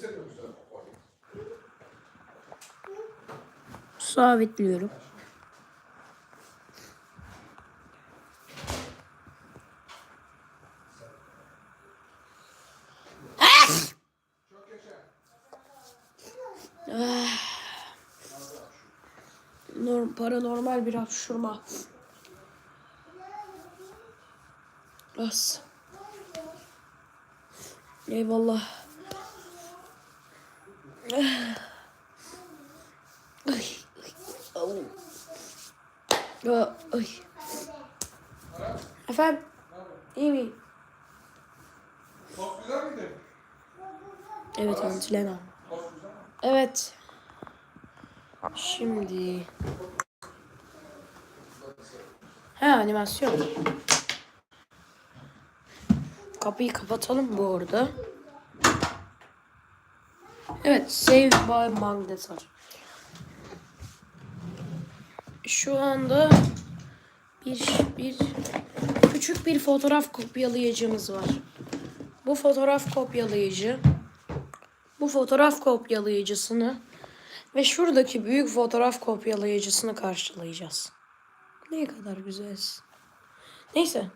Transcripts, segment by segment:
Seni güzel. Sabitliyorum. Norm, paranormal bir hapşurma. As. Eyvallah. Efendim? İyi mi? Tost güzel miydi? Evet mi? Evet. Şimdi. He animasyon. Kapıyı kapatalım bu arada. Evet, save by magnet var. Şu anda bir bir küçük bir fotoğraf kopyalayıcımız var. Bu fotoğraf kopyalayıcı bu fotoğraf kopyalayıcısını ve şuradaki büyük fotoğraf kopyalayıcısını karşılayacağız. Ne kadar güzel. Neyse.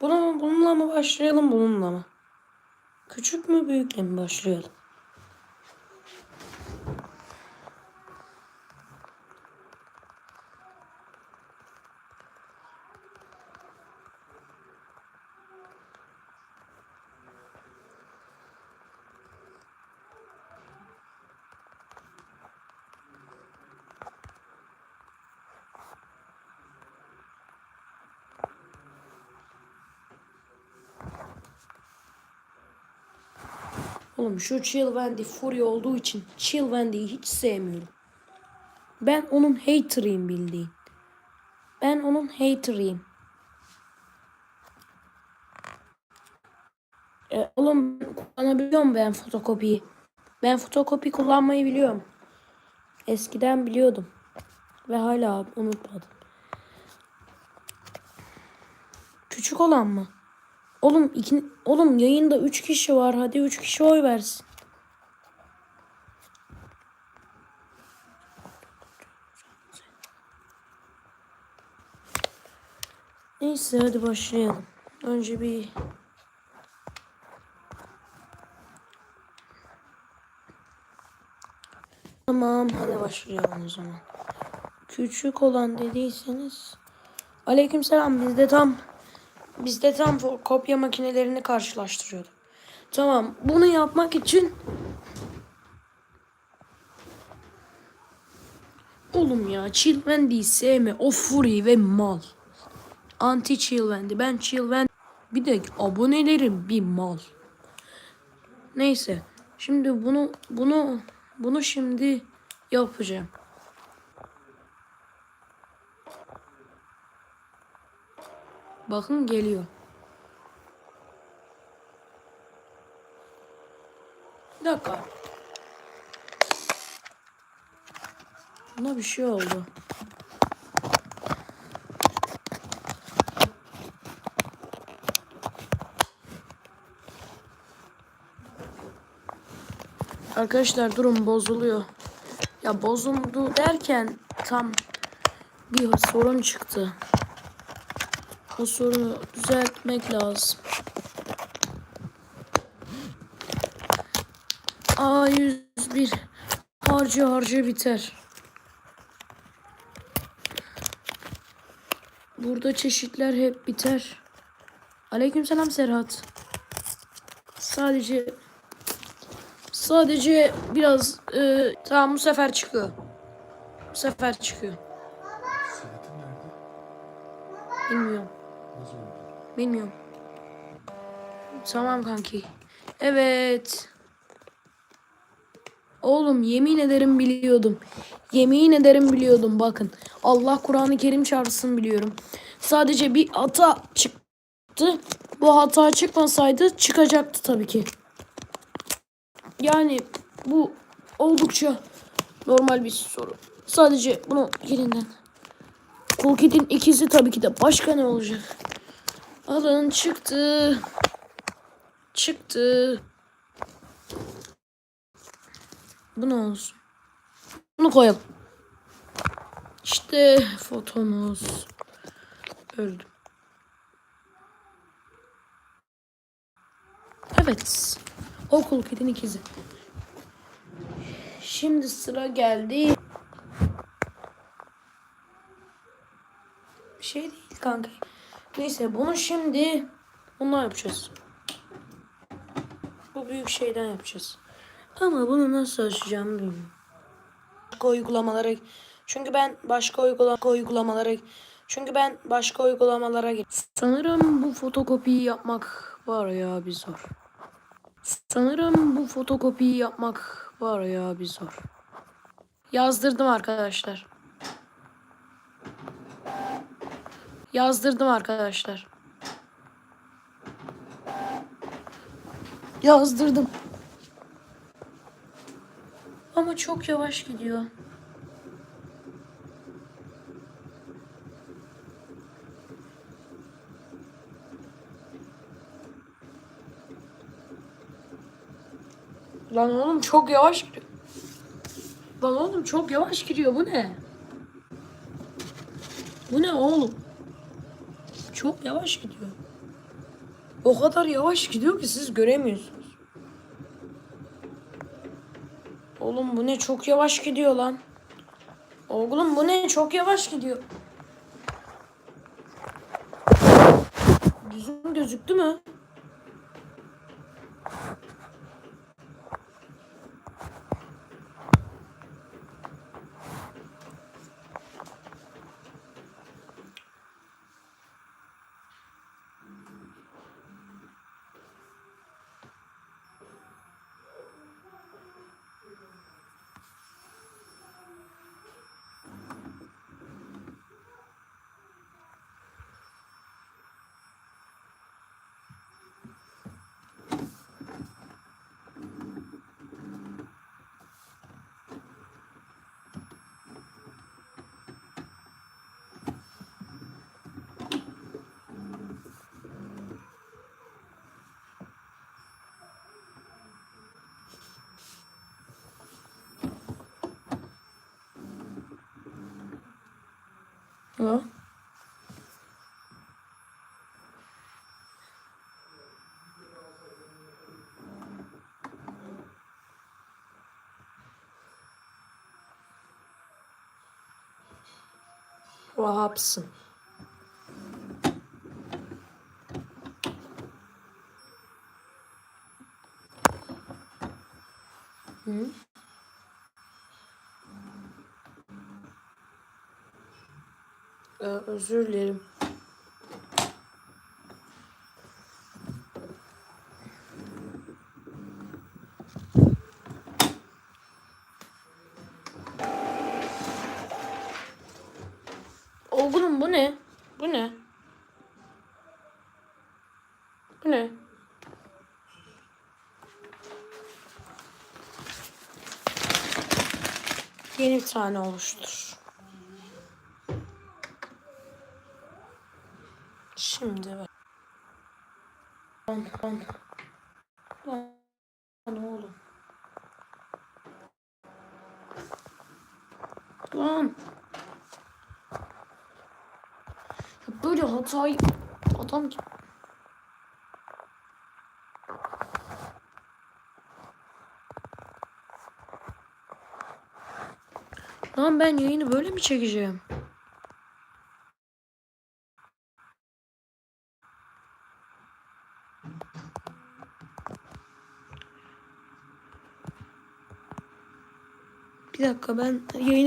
Buna, bununla mı başlayalım bununla mı? Küçük mü büyükle mi başlayalım? Oğlum şu Chill Wendy Fury olduğu için Chill Wendy'yi hiç sevmiyorum. Ben onun haterıyım bildiğin. Ben onun haterıyım. E, oğlum kullanabiliyorum ben fotokopiyi. Ben fotokopi kullanmayı biliyorum. Eskiden biliyordum. Ve hala unutmadım. Küçük olan mı? Oğlum iki, oğlum yayında 3 kişi var. Hadi 3 kişi oy versin. Neyse hadi başlayalım. Önce bir Tamam hadi başlayalım o zaman. Küçük olan dediyseniz Aleykümselam bizde tam bizde tam fo- kopya makinelerini karşılaştırıyorduk. Tamam bunu yapmak için Oğlum ya Chill Wendy'yi sevme. O Fury ve mal. Anti Chill Wendy. Ben Chill Wendy. Bir de abonelerim bir mal. Neyse. Şimdi bunu bunu bunu şimdi yapacağım. Bakın geliyor. Bir dakika. Buna bir şey oldu. Arkadaşlar durum bozuluyor. Ya bozuldu derken tam bir sorun çıktı. O sorunu düzeltmek lazım. A101 harca harca biter. Burada çeşitler hep biter. Aleykümselam Serhat. Sadece sadece biraz e, tamam bu sefer çıkıyor. Bu sefer çıkıyor. Bilmiyorum. Zaman? Bilmiyorum. Tamam kanki. Evet. Oğlum yemin ederim biliyordum. Yemin ederim biliyordum bakın. Allah Kur'an-ı Kerim çağırsın biliyorum. Sadece bir hata çıktı. Bu hata çıkmasaydı çıkacaktı tabii ki. Yani bu oldukça normal bir soru. Sadece bunu yeniden. Cool Kid'in ikizi tabii ki de başka ne olacak? Alın çıktı. Çıktı. Bu ne olsun? Bunu koyalım. İşte fotomuz. Öldüm. Evet. Okul kedin ikizi. Şimdi sıra geldi. Şey değil kanka. Neyse bunu şimdi bunlar yapacağız. Bu büyük şeyden yapacağız. Ama bunu nasıl açacağım bilmiyorum. Başka uygulamalara çünkü ben başka uygulama uygulamalara çünkü ben başka uygulamalara. Sanırım bu fotokopiyi yapmak var ya bir zor. Sanırım bu fotokopiyi yapmak var ya bir zor. Yazdırdım arkadaşlar. Yazdırdım arkadaşlar. Yazdırdım. Ama çok yavaş gidiyor. Lan oğlum çok yavaş gidiyor. Lan oğlum çok yavaş gidiyor. Bu ne? Bu ne oğlum? Çok yavaş gidiyor. O kadar yavaş gidiyor ki siz göremiyorsunuz. Oğlum bu ne çok yavaş gidiyor lan. Oğlum bu ne çok yavaş gidiyor. Düzgün gözüktü mü? Ha? Vahapsın. Hı? Ee, özür dilerim. Oğlum bu ne? Bu ne? Bu ne? Yeni bir tane oluştur. Şimdi bak. Lan lan. Lan oğlum. Lan. Ya Böyle hatayı adam gibi. Lan ben yayını böyle mi çekeceğim? Bir dakika ben yayını